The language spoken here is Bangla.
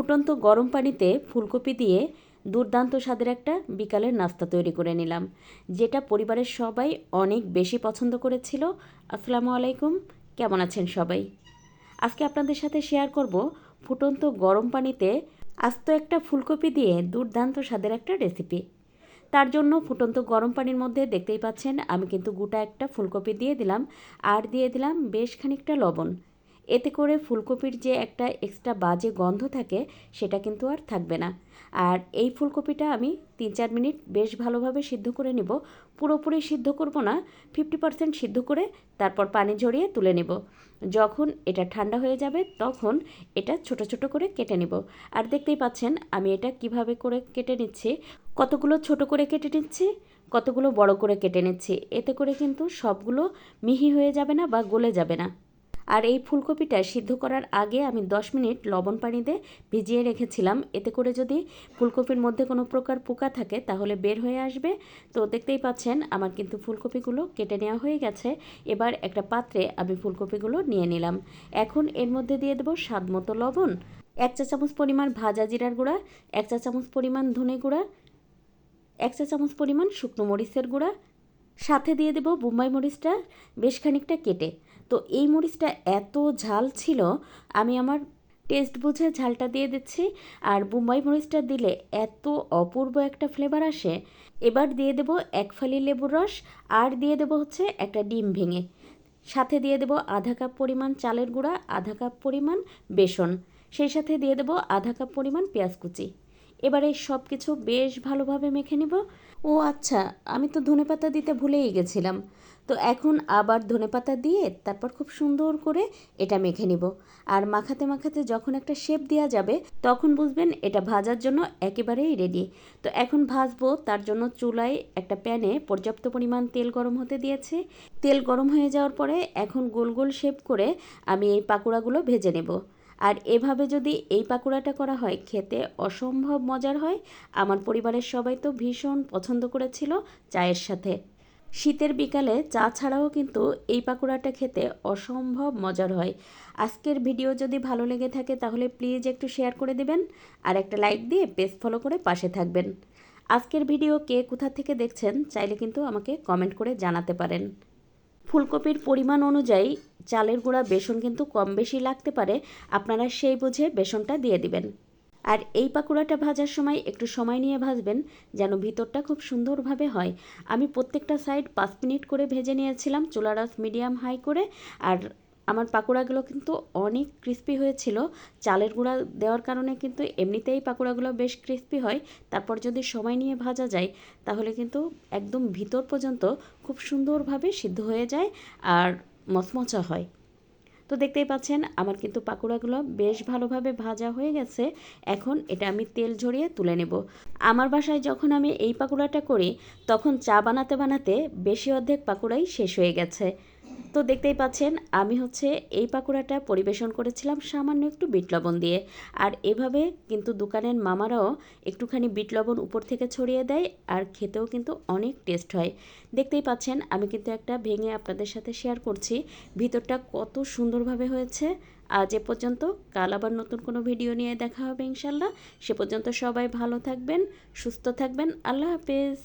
ফুটন্ত গরম পানিতে ফুলকপি দিয়ে দুর্দান্ত স্বাদের একটা বিকালের নাস্তা তৈরি করে নিলাম, যেটা পরিবারের সবাই অনেক বেশি পছন্দ করেছিল। আসসালামু আলাইকুম, কেমন আছেন সবাই? আজকে আপনাদের সাথে শেয়ার করব ফুটন্ত গরম পানিতে আস্ত একটা ফুলকপি দিয়ে দুর্দান্ত স্বাদের একটা রেসিপি। তার জন্য ফুটন্ত গরম পানির মধ্যে দেখতেই পাচ্ছেন, আমি কিন্তু গোটা একটা ফুলকপি দিয়ে দিলাম, আর দিয়ে দিলাম বেশ খানিকটা লবণ। এতে করে ফুলকপির যে একটা এক্সট্রা বাজে গন্ধ থাকে, সেটা কিন্তু আর থাকবে না। আর এই ফুলকপিটা আমি তিন চার মিনিট বেশ ভালোভাবে সিদ্ধ করে নিব। পুরোপুরি সিদ্ধ করব না ফিফটি পার্সেন্ট সিদ্ধ করে তারপর পানি ঝরিয়ে তুলে নেব। যখন এটা ঠান্ডা হয়ে যাবে, তখন এটা ছোট ছোট করে কেটে নেব। আর দেখতেই পাচ্ছেন, আমি এটা কীভাবে করে কেটে নিচ্ছি? কতগুলো ছোট করে কেটে নিচ্ছি? কতগুলো বড় করে কেটে নিচ্ছি? এতে করে কিন্তু সবগুলো মিহি হয়ে যাবে না বা গলে যাবে না। আর এই ফুলকপিটা সিদ্ধ করার আগে আমি 10 মিনিট লবণ পানিতে ভিজিয়ে রেখেছিলাম। এতে করে যদি ফুলকপির মধ্যে কোনো প্রকার পোকা থাকে তাহলে বের হয়ে আসবে। তো দেখতেই পাচ্ছেন আমার কিন্তু ফুলকপিগুলো কেটে নেওয়া হয়ে গেছে। এবার একটা পাত্রে আমি ফুলকপিগুলো নিয়ে নিলাম। এখন এর মধ্যে দিয়ে দেবো স্বাদ মতো লবণ, এক চা চামচ পরিমাণ ভাজা জিরার গুঁড়া, এক চা চামচ পরিমাণ ধনে গুঁড়া, এক চা চামচ পরিমাণ শুকনো মরিচের গুঁড়া, সাথে দিয়ে দেবো বোম্বাই মরিচটা, বেশ খানিকটা কেটে। তো এই মরিচটা এত ঝাল ছিল, আমি আমার টেস্ট বুঝে ঝালটা দিয়ে দিচ্ছি। আর বোম্বাই মরিচটা দিলে এত অপূর্ব একটা ফ্লেভার আসে। এবার দিয়ে দেবো এক ফালি লেবুর রস, আর দিয়ে দেবো হচ্ছে একটা ডিম ভেঙে। সাথে দিয়ে দেবো আধা কাপ পরিমাণ চালের গুঁড়া, আধা কাপ পরিমাণ বেসন। সেই সাথে দিয়ে দেবো আধা কাপ পরিমাণ পেঁয়াজ কুচি। এবারে সব কিছু বেশ ভালোভাবে মেখে নিব। ও আচ্ছা আমি তো ধনেপাতা দিতে ভুলেই গেছিলাম। তো এখন আবার ধনেপাতা দিয়ে তারপর খুব সুন্দর করে এটা মেখে নিব। আর মাখাতে মাখাতে যখন একটা শেপ দেওয়া যাবে, তখন বুঝবেন এটা ভাজার জন্য একেবারেই রেডি তো এখন ভাজবো, তার জন্য চুলায় একটা প্যানে পর্যাপ্ত পরিমাণ তেল গরম হতে দিয়েছে। তেল গরম হয়ে যাওয়ার পরে এখন গোল গোল শেপ করে আমি এই পাকোড়াগুলো ভেজে নেব। আর এভাবে যদি এই পাকোড়াটা করা হয়, খেতে অসম্ভব মজার হয়। আমার পরিবারের সবাই তো ভীষণ পছন্দ করেছিল চায়ের সাথে। শীতের বিকালে চা ছাড়াও কিন্তু এই পাকোড়াটা খেতে অসম্ভব মজার হয়। আজকের ভিডিও যদি ভালো লেগে থাকে তাহলে প্লিজ একটু শেয়ার করে দেবেন আর একটা লাইক দিয়ে পেজ ফলো করে পাশে থাকবেন। আজকের ভিডিও কে কোথা থেকে দেখছেন চাইলে কিন্তু আমাকে কমেন্ট করে জানাতে পারেন। ফুলকপির পরিমাণ অনুযায়ী চালের গুঁড়া বেসন কিন্তু কম বেশি লাগতে পারে, আপনারা সেই বুঝে বেসনটা দিয়ে দিবেন। আর এই পাকোড়াটা ভাজার সময় একটু সময় নিয়ে ভাজবেন, যেন ভিতরটা খুব সুন্দরভাবে হয়। আমি প্রত্যেকটা সাইড পাঁচ মিনিট করে ভেজে নিয়েছিলাম, চুলার মিডিয়াম হাই করে, আর আমার পাকোড়াগুলো কিন্তু অনেক ক্রিস্পি হয়েছিল। চালের গুঁড়া দেওয়ার কারণে কিন্তু এমনিতেই পাকোড়াগুলো বেশ ক্রিস্পি হয়। তারপর যদি সময় নিয়ে ভাজা যায়, তাহলে কিন্তু একদম ভিতর পর্যন্ত খুব সুন্দরভাবে সিদ্ধ হয়ে যায় আর মচমচা হয়। তো দেখতেই পাচ্ছেন, আমার কিন্তু পাকোড়াগুলো বেশ ভালোভাবে ভাজা হয়ে গেছে। এখন এটা আমি তেল ঝরিয়ে তুলে নেব। আমার বাসায় যখন আমি এই পাকোড়াটা করি, তখন চা বানাতে বানাতে বেশি অর্ধেক পাকোড়াই শেষ হয়ে গেছে। তো দেখতেই পাচ্ছেন, আমি হচ্ছে এই পাকোড়াটা পরিবেশন করেছিলাম সামান্য একটু বিট লবণ দিয়ে। আর এভাবে কিন্তু দোকানের মামারাও একটুখানি বিট লবণ উপর থেকে ছড়িয়ে দেয় আর খেতেও কিন্তু অনেক টেস্ট হয়। দেখতেই পাচ্ছেন, আমি কিন্তু একটা ভেঙে আপনাদের সাথে শেয়ার করছি। ভিতরটা কত সুন্দরভাবে হয়েছে। আজ এ পর্যন্ত, কাল আবার নতুন কোনো ভিডিও নিয়ে দেখা হবে ইনশাল্লাহ। সে পর্যন্ত সবাই ভালো থাকবেন, সুস্থ থাকবেন। আল্লাহ হাফেজ।